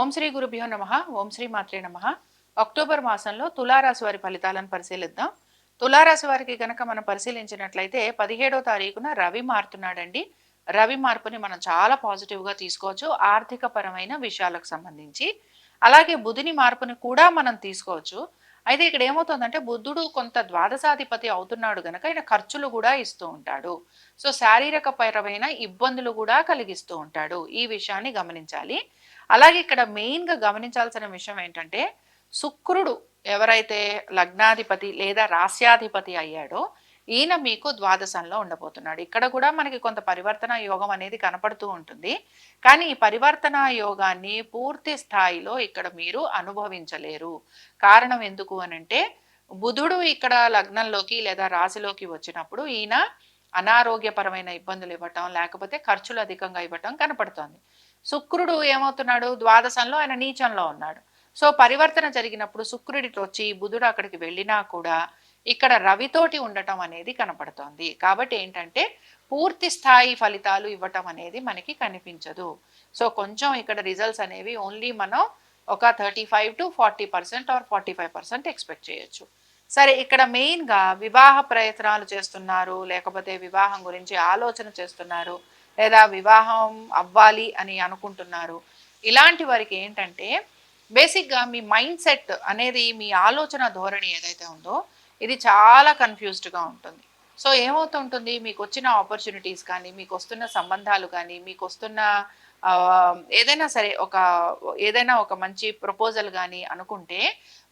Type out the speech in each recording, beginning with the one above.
ఓం శ్రీ గురుభ్యో నమ ఓం శ్రీ మాత్రే నమ. అక్టోబర్ మాసంలో తులారాశి వారి ఫలితాలను పరిశీలిద్దాం. తులారాశి వారికి గనక మనం పరిశీలించినట్లయితే పదిహేడో తారీఖున రవి మారుతున్నాడండి. రవి మార్పుని మనం చాలా పాజిటివ్గా తీసుకోవచ్చు ఆర్థిక పరమైన విషయాలకు సంబంధించి. అలాగే బుధిని మార్పుని కూడా మనం తీసుకోవచ్చు. అయితే ఇక్కడ ఏమవుతుందంటే బుద్ధుడు కొంత ద్వాదశాధిపతి అవుతున్నాడు గనక ఆయన ఖర్చులు కూడా ఇస్తూ ఉంటాడు. సో శారీరక పరమైన ఇబ్బందులు కూడా కలిగిస్తూ ఉంటాడు. ఈ విషయాన్ని గమనించాలి. అలాగే ఇక్కడ మెయిన్గా గమనించాల్సిన విషయం ఏంటంటే శుక్రుడు ఎవరైతే లగ్నాధిపతి లేదా రాస్యాధిపతి అయ్యాడో ఈయన మీకు ద్వాదశంలో ఉండబోతున్నాడు. ఇక్కడ కూడా మనకి కొంత పరివర్తన యోగం అనేది కనపడుతూ ఉంటుంది. కానీ ఈ పరివర్తన యోగాన్ని పూర్తి స్థాయిలో ఇక్కడ మీరు అనుభవించలేరు. కారణం ఎందుకు అనంటే బుధుడు ఇక్కడ లగ్నంలోకి లేదా రాశిలోకి వచ్చినప్పుడు ఈయన అనారోగ్యపరమైన ఇబ్బందులు ఇవ్వటం లేకపోతే ఖర్చులు అధికంగా ఇవ్వటం కనపడుతోంది. శుక్రుడు ఏమవుతున్నాడు? ద్వాదశంలో ఆయన నీచంలో ఉన్నాడు. సో పరివర్తన జరిగినప్పుడు శుక్రుడికి వచ్చి బుధుడు అక్కడికి వెళ్ళినా కూడా ఇక్కడ రవితోటి ఉండటం అనేది కనపడుతోంది. కాబట్టి ఏంటంటే పూర్తి స్థాయి ఫలితాలు ఇవ్వటం అనేది మనకి కనిపించదు. సో కొంచెం ఇక్కడ రిజల్ట్స్ అనేవి ఓన్లీ మనం ఒక thirty five to forty percent or forty five percent expect చేయొచ్చు. సరే ఇక్కడ మెయిన్గా వివాహ ప్రయత్నాలు చేస్తున్నారు. లేకపోతే వివాహం గురించి ఆలోచన చేస్తున్నారు. లేదా వివాహం అవ్వాలి అని అనుకుంటున్నారు. ఇలాంటి వారికి ఏంటంటే బేసిక్గా మీ మైండ్ సెట్ అనేది మీ ఆలోచన ధోరణి ఏదైతే ఉందో ఇది చాలా కన్ఫ్యూజ్డ్గా ఉంటుంది. సో ఏమవుతుంటుంది? మీకు వచ్చిన ఆపర్చునిటీస్ కానీ మీకు వస్తున్న సంబంధాలు కానీ మీకు వస్తున్న ఏదైనా సరే ఒక ఏదైనా ఒక మంచి ప్రపోజల్ కానీ అనుకుంటే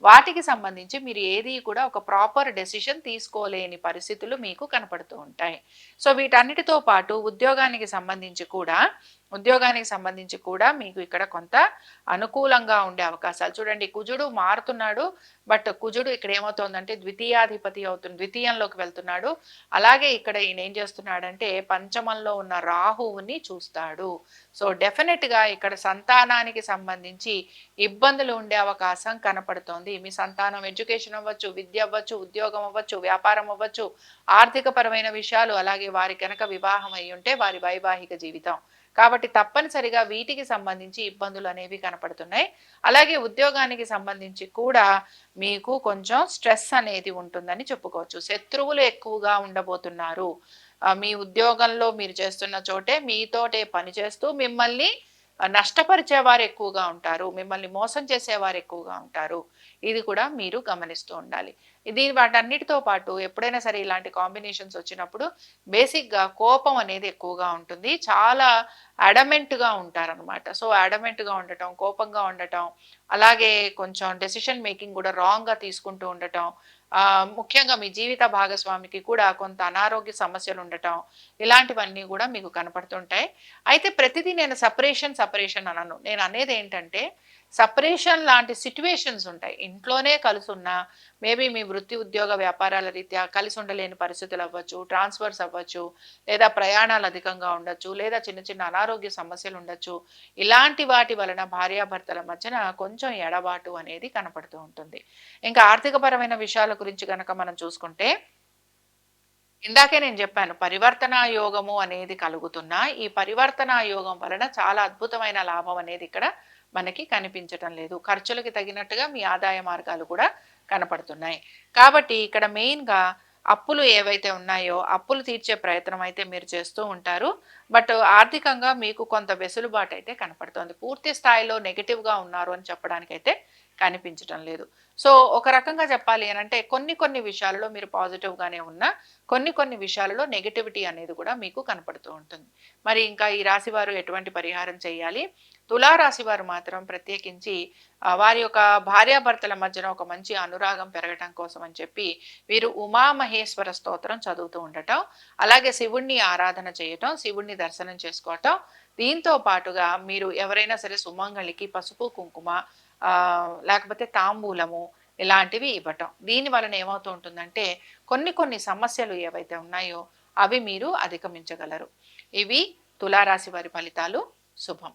వాటికి సంబంధించి మీరు ఏది కూడా ఒక ప్రాపర్ డెసిషన్ తీసుకోలేని పరిస్థితులు మీకు కనపడుతూ ఉంటాయి. సో వీటన్నిటితో పాటు ఉద్యోగానికి సంబంధించి కూడా ఉద్యోగానికి సంబంధించి కూడా మీకు ఇక్కడ కొంత అనుకూలంగా ఉండే అవకాశాలు. చూడండి కుజుడు మారుతున్నాడు బట్ కుజుడు ఇక్కడ ఏమవుతోందంటే ద్వితీయాధిపతి అవుతుంది ద్వితీయంలోకి వెళ్తున్నాడు. అలాగే ఇక్కడ ఈయన ఏం చేస్తున్నాడంటే పంచమంలో ఉన్న రాహువుని చూస్తాడు. సో డెఫినెట్గా ఇక్కడ సంతానానికి సంబంధించి ఇబ్బందులు ఉండే అవకాశం కనపడుతోంది. మీ సంతానం ఎడ్యుకేషన్ అవ్వచ్చు విద్య అవ్వచ్చు ఉద్యోగం అవ్వచ్చు వ్యాపారం అవ్వచ్చు ఆర్థిక పరమైన విషయాలు అలాగే వారి కనుక వివాహం అయి ఉంటే వారి వైవాహిక జీవితం. కాబట్టి తప్పనిసరిగా వీటికి సంబంధించి ఇబ్బందులు అనేవి కనపడుతున్నాయి. అలాగే ఉద్యోగానికి సంబంధించి కూడా మీకు కొంచెం స్ట్రెస్ అనేది ఉంటుందని చెప్పుకోవచ్చు. శత్రువులు ఎక్కువగా ఉండబోతున్నారు. మీ ఉద్యోగంలో మీరు చేస్తున్న చోటే మీతోటే పనిచేస్తూ మిమ్మల్ని నష్టపరిచేవారు ఎక్కువగా ఉంటారు మిమ్మల్ని మోసం చేసేవారు ఎక్కువగా ఉంటారు. ఇది కూడా మీరు గమనిస్తూ ఉండాలి. ఇది వాటన్నిటితో పాటు ఎప్పుడైనా సరే ఇలాంటి కాంబినేషన్స్ వచ్చినప్పుడు బేసిక్గా కోపం అనేది ఎక్కువగా ఉంటుంది. చాలా అడమెంట్గా ఉంటారనమాట సో అడమెంట్గా ఉండటం కోపంగా ఉండటం అలాగే కొంచెం డెసిషన్ మేకింగ్ కూడా రాంగ్గా తీసుకుంటూ ఉండటం ముఖ్యంగా మీ జీవిత భాగస్వామికి కూడా కొంత అనారోగ్య సమస్యలు ఉండటం ఇలాంటివన్నీ కూడా మీకు కనపడుతుంటాయి. అయితే ప్రతిదీ నేను సపరేషన్ సపరేషన్ అనను. నేను అనేది ఏంటంటే సపరేషన్ లాంటి సిట్యువేషన్స్ ఉంటాయి. ఇంట్లోనే కలిసి ఉన్నా మేబీ మీ వృత్తి ఉద్యోగ వ్యాపారాల రీత్యా కలిసి ఉండలేని పరిస్థితులు అవ్వచ్చు ట్రాన్స్ఫర్స్ అవ్వచ్చు లేదా ప్రయాణాలు అధికంగా ఉండొచ్చు లేదా చిన్న చిన్న అనారోగ్య సమస్యలు ఉండొచ్చు. ఇలాంటి వాటి వలన భార్యాభర్తల మధ్యన కొంచెం ఎడబాటు అనేది కనపడుతూ ఉంటుంది. ఇంకా ఆర్థికపరమైన విషయాల గురించి కనుక మనం చూసుకుంటే ఇందాకే నేను చెప్పాను పరివర్తన యోగము అనేది కలుగుతున్నా. ఈ పరివర్తన యోగం వలన చాలా అద్భుతమైన లాభం అనేది ఇక్కడ మనకి కనిపించటం లేదు. ఖర్చులకి తగినట్టుగా మీ ఆదాయ మార్గాలు కూడా కనపడుతున్నాయి. కాబట్టి ఇక్కడ మెయిన్గా అప్పులు ఏవైతే ఉన్నాయో అప్పులు తీర్చే ప్రయత్నం అయితే మీరు చేస్తూ ఉంటారు. బట్ ఆర్థికంగా మీకు కొంత వెసులుబాటు అయితే కనపడుతోంది. పూర్తి స్థాయిలో నెగిటివ్గా ఉన్నారు అని చెప్పడానికైతే కనిపించడం లేదు. సో ఒక రకంగా చెప్పాలి అని అంటే కొన్ని కొన్ని విషయాలలో మీరు పాజిటివ్గానే ఉన్నా కొన్ని కొన్ని విషయాలలో నెగిటివిటీ అనేది కూడా మీకు కనపడుతూ ఉంటుంది. మరి ఇంకా ఈ రాశి వారు ఎటువంటి పరిహారం చేయాలి? తులారాశి వారు మాత్రం ప్రత్యేకించి వారి యొక్క భార్యాభర్తల మధ్యన ఒక మంచి అనురాగం పెరగటం కోసం అని చెప్పి వీరు ఉమామహేశ్వర స్తోత్రం చదువుతూ ఉండటం అలాగే శివుణ్ణి ఆరాధన చేయటం శివుణ్ణి దర్శనం చేసుకోవటం. దీంతో పాటుగా మీరు ఎవరైనా సరే సుమంగళికి పసుపు కుంకుమ ఆ, లేకపోతే తాంబూలము ఇలాంటివి ఇవ్వటం. దీని వలన ఏమవుతూ ఉంటుందంటే కొన్ని కొన్ని సమస్యలు ఏవైతే ఉన్నాయో అవి మీరు అధిగమించగలరు. ఇవి తులారాశి వారి ఫలితాలు. శుభం.